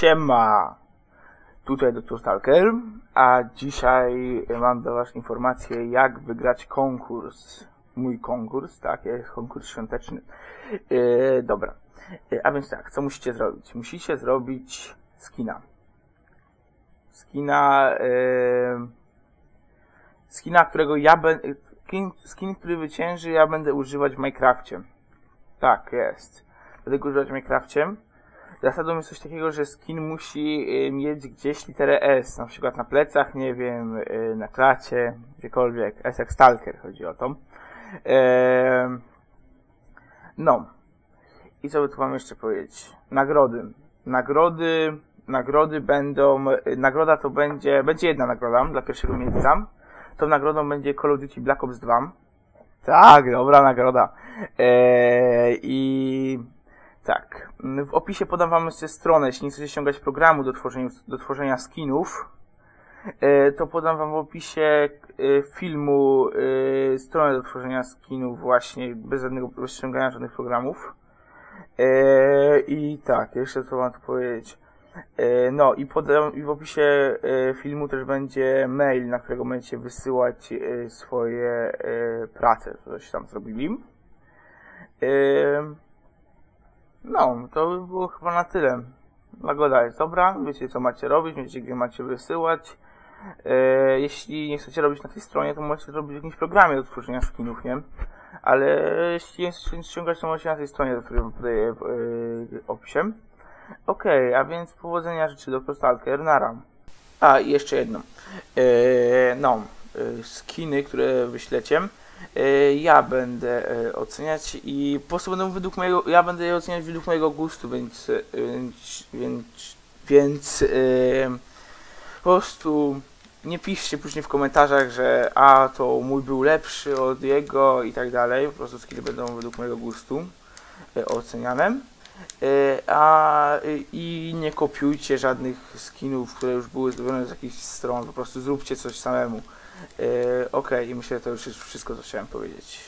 Siema! Tutaj Dr. Stalker, a dzisiaj mam dla Was informację, jak wygrać konkurs. Mój konkurs, tak, jest konkurs świąteczny. E, dobra, E, a więc tak, co musicie zrobić? Musicie zrobić skina. Skina, e, skina, którego ja będę, skin, skin, który wycięży, ja będę używać w Minecrafcie. Tak, jest. Będę używać w Minecrafcie. Zasadą jest coś takiego, że skin musi y, mieć gdzieś literę S, na przykład na plecach, nie wiem, y, na klacie, gdziekolwiek. S jak Stalker, chodzi o to. No. I co by tu mam jeszcze powiedzieć? Nagrody. Nagrody, nagrody będą, y, nagroda to będzie, będzie jedna nagroda dla pierwszego miejsca. Tą nagrodą będzie Call of Duty Black Ops 2. Tak, dobra nagroda. Eee, I. W opisie podam wam jeszcze stronę, jeśli nie chcecie ściągać programu do tworzenia, do tworzenia skinów, e, to podam wam w opisie e, filmu e, stronę do tworzenia skinów właśnie, bez żadnego bez ściągania żadnych programów. I tak, jeszcze co mam tu powiedzieć. No i podam, i w opisie filmu też będzie mail, na którego będziecie wysyłać swoje prace, coś tam zrobili. No, to by było chyba na tyle. Lagoda jest dobra, wiecie co macie robić, wiecie gdzie macie wysyłać. E, jeśli nie chcecie robić na tej stronie, to możecie zrobić w jakimś programie do tworzenia skinów, nie? Ale jeśli nie chcecie ściągać, to możecie na tej stronie, do której podaję w e, opisie. Okej, okay, a więc powodzenia życzy Dr. Stalker, nara. A, i jeszcze jedno. E, no, e, skiny, które wyślecie ja będę e, oceniać i po prostu będę według mojego, ja będę je oceniać według mojego gustu, więc, e, więc, więc, więc po prostu nie piszcie później w komentarzach, że a to mój był lepszy od jego i tak dalej, po prostu skille będą według mojego gustu oceniane. A i nie kopiujcie żadnych skinów, które już były zrobione z jakichś stron, po prostu zróbcie coś samemu. Yy, ok, i myślę, że to już jest wszystko, co chciałem powiedzieć.